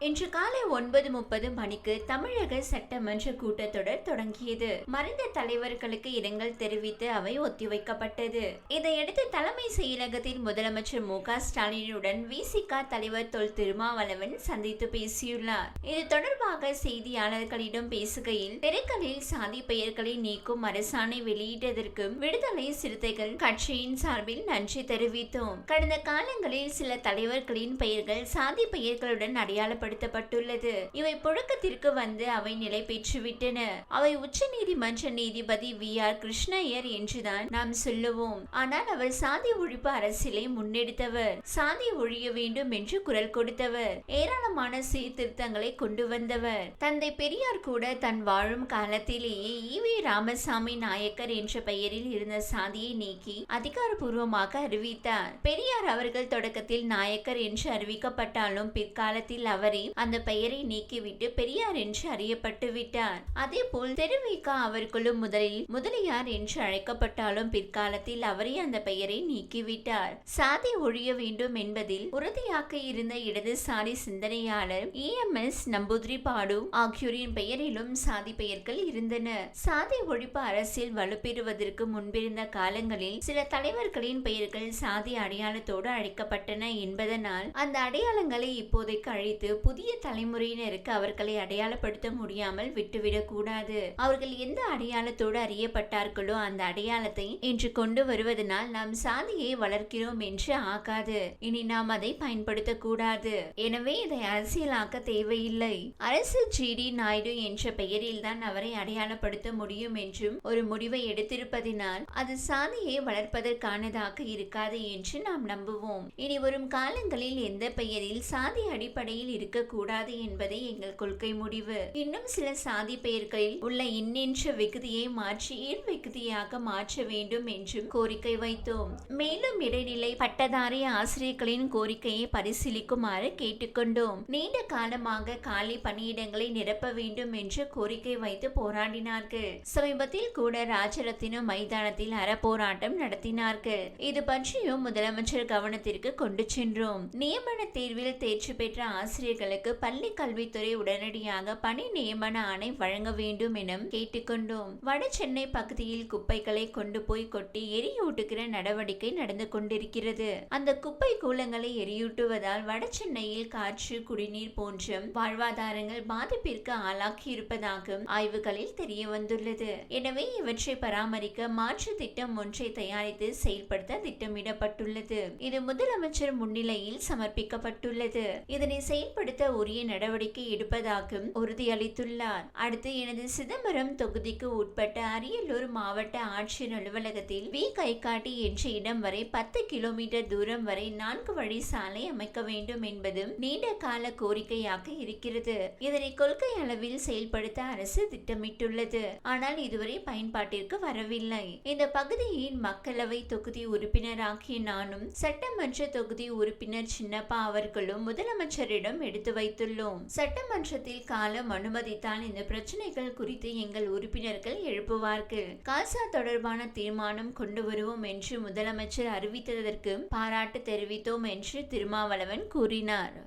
இன்று காலை ஒன்பது முப்பது மணிக்கு தமிழக சட்டமன்ற கூட்டத்தொடர் தொடங்கியது. மறைந்த தலைவர்களுக்கு இரங்கல் தெரிவித்து அவை ஒத்திவைக்கப்பட்டது. இதையடுத்து தலைமை செயலகத்தில் முதலமைச்சர் மு க ஸ்டாலினுடன் விசிக தலைவர் தொல் திருமாவளவன் சந்தித்து பேசியுள்ளார். இது தொடர்பாக செய்தியாளர்களிடம் பேசுகையில் தெருக்களில் சாதி பெயர்களை நீக்கும் அரசாணை வெளியிட்டதற்கும் விடுதலை சிறுத்தைகள் கட்சியின் சார்பில் நன்றி தெரிவித்தோம். கடந்த காலங்களில் சில தலைவர்களின் பெயர்கள் சாதி பெயர்களுடன் அடையாளப்படுத்த பயன்படுத்தப்பட்டுள்ளது. இவை புழக்கத்திற்கு வந்து அவை நிலை பெற்றுவிட்டன. அவை உச்ச நீதிமன்ற நீதிபதி வி. ஆர். கிருஷ்ணய்யர் என்றுதான் நாம் சொல்லுவோம். ஆனால் அவர் சாதி ஒழிப்பு அரசியலை முன்னெடுத்தவர். சாதி ஒழிய வேண்டும் என்று குரல் கொடுத்தவர். ஏராளமான சீர்திருத்தங்களை கொண்டு வந்தவர். தந்தை பெரியார் கூட தன் வாழும் காலத்திலேயே ஈவி ராமசாமி நாயக்கர் என்ற பெயரில் இருந்த சாதியை நீக்கி அதிகாரப்பூர்வமாக அறிவித்தார். பெரியார் அவர்கள் தொடக்கத்தில் நாயக்கர் என்று அறிவிக்கப்பட்டாலும் பிற்காலத்தில் அவர் அந்த பெயரை நீக்கிவிட்டு பெரியார் என்று அறியப்பட்டு விட்டார். அதே போல் தெருவிக்கா அவர்களும் முதலில் முதலியார் என்று அழைக்கப்பட்டாலும் பிற்காலத்தில் அவரே அந்த பெயரை நீக்கிவிட்டார். சாதி ஒழிய வேண்டும் என்பதில் உறுதியாக இருந்த இடதுசாரி சிந்தனையாளர் இ. எம். எஸ். நம்பூதிரி பாடு ஆகியோரின் பெயரிலும் சாதி பெயர்கள் இருந்தன. சாதி ஒழிப்பு அரசியல் வலுப்பெறுவதற்கு முன்பிருந்த காலங்களில் சில தலைவர்களின் பெயர்கள் சாதி அடையாளத்தோடு அழைக்கப்பட்டன என்பதனால் அந்த அடையாளங்களை இப்போதைக்கு அழித்து புதிய தலைமுறையினருக்கு அவர்களை அடையாளப்படுத்த முடியாமல் விட்டுவிடக்கூடாது அவர்கள் எந்த அடையாளத்தோடு அறியப்பட்டார்களோ அந்த அடையாளத்தை இன்று கொண்டு வருவதனால் நாம் சாதியை வளர்க்கிறோம் என்று ஆகாது. இனி நாம் அதை பயன்படுத்தக்கூடாது எனவே இதை அரசியலாக்க தேவையில்லை. அரசு ஜி. டி. நாயுடு என்ற பெயரில் தான் அவரை அடையாளப்படுத்த முடியும் என்றும் ஒரு முடிவை எடுத்திருப்பதினால் அது சாதியை வளர்ப்பதற்கானதாக இருக்காது என்று நாம் நம்புவோம். இனி வரும் காலங்களில் எந்த பெயரில் சாதி அடிப்படையில் இருக்க இருக்கக்கூடாது என்பதே எங்கள் கொள்கை முடிவு. இன்னும் சில சாதி பெயர்களில் உள்ள இன்னென்ற விகுதியை மாற்றி ஈர் விகுதியாக மாற்ற வேண்டும் என்றும் கோரிக்கை வைத்தோம். மேலும் இடைநிலை பட்டதாரி ஆசிரியர்களின் கோரிக்கையை பரிசீலிக்குமாறு கேட்டுக்கொண்டோம். நீண்ட காலமாக காலி பணியிடங்களை நிரப்ப வேண்டும் என்று கோரிக்கை வைத்து போராடினார்கள். சமீபத்தில் கூட ராஜரத்தினம் மைதானத்தில் அறப்போராட்டம் நடத்தினார்கள். இது பற்றியும் முதலமைச்சர் கவனத்திற்கு கொண்டு சென்றோம். நியமன தேர்வில் தேர்ச்சி பெற்ற ஆசிரியர்கள் மாணவர்களுக்கு பள்ளி கல்வித்துறை உடனடியாக பணி நியமன ஆணை வழங்க வேண்டும் என கேட்டுக்கொண்டோம். வட சென்னை பகுதியில் குப்பைகளை கொண்டு போய் கொட்டி எரியூட்டுகிற நடவடிக்கை நடந்து கொண்டிருக்கிறது. அந்த குப்பை கூலங்களை எரியூட்டுவதால் வட சென்னையில் காற்று குடிநீர் போன்ற வாழ்வாதாரங்கள் பாதிப்பிற்கு ஆளாக்கி இருப்பதாக ஆய்வுகளில் தெரிய வந்துள்ளது எனவே இவற்றை பராமரிக்க மாற்று திட்டம் ஒன்றை தயாரித்து செயல்படுத்த திட்டமிடப்பட்டுள்ளது. இது முதலமைச்சர் முன்னிலையில் சமர்ப்பிக்கப்பட்டுள்ளது. இதனை செயல்படுத்த உரிய நடவடிக்கை எடுப்பதாகவும் உறுதியளித்துள்ளார். அடுத்து எனது சிதம்பரம் தொகுதிக்கு உட்பட்ட அரியலூர் மாவட்ட ஆட்சியர் அலுவலகத்தில் வி. கைகாட்டி என்ற இடம் வரை பத்து கிலோமீட்டர் தூரம் வரை நான்கு வழி சாலை அமைக்க வேண்டும் என்பதும் நீண்ட கால கோரிக்கையாக இருக்கிறது. இதனை கொள்கை அளவில் செயல்படுத்த அரசு திட்டமிட்டுள்ளது. ஆனால் இதுவரை பயன்பாட்டிற்கு வரவில்லை. இந்த பகுதியின் மக்களவை தொகுதி உறுப்பினராகிய நானும் சட்டமன்ற தொகுதி உறுப்பினர் சின்னப்பா அவர்களும் முதலமைச்சரிடம் எடுத்து வைத்துள்ளோம். சட்டமன்றத்தில் காலம் அனுமதித்தால் இந்த பிரச்சனைகள் குறித்து எங்கள் உறுப்பினர்கள் எழுப்புவார்கள். காசா தொடர்பான தீர்மானம் கொண்டு வருவோம் என்று முதலமைச்சர் அறிவித்ததற்கு பாராட்டு தெரிவித்தோம் என்று திருமாவளவன் கூறினார்.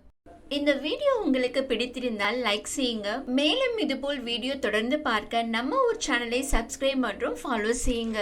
இந்த வீடியோ உங்களுக்கு பிடித்திருந்தால் லைக் செய்யுங்க. மேலும் இதுபோல் வீடியோ தொடர்ந்து பார்க்க நம்ம ஊர் சேனலை சப்ஸ்கிரைப் மற்றும் ஃபாலோ செய்யுங்க.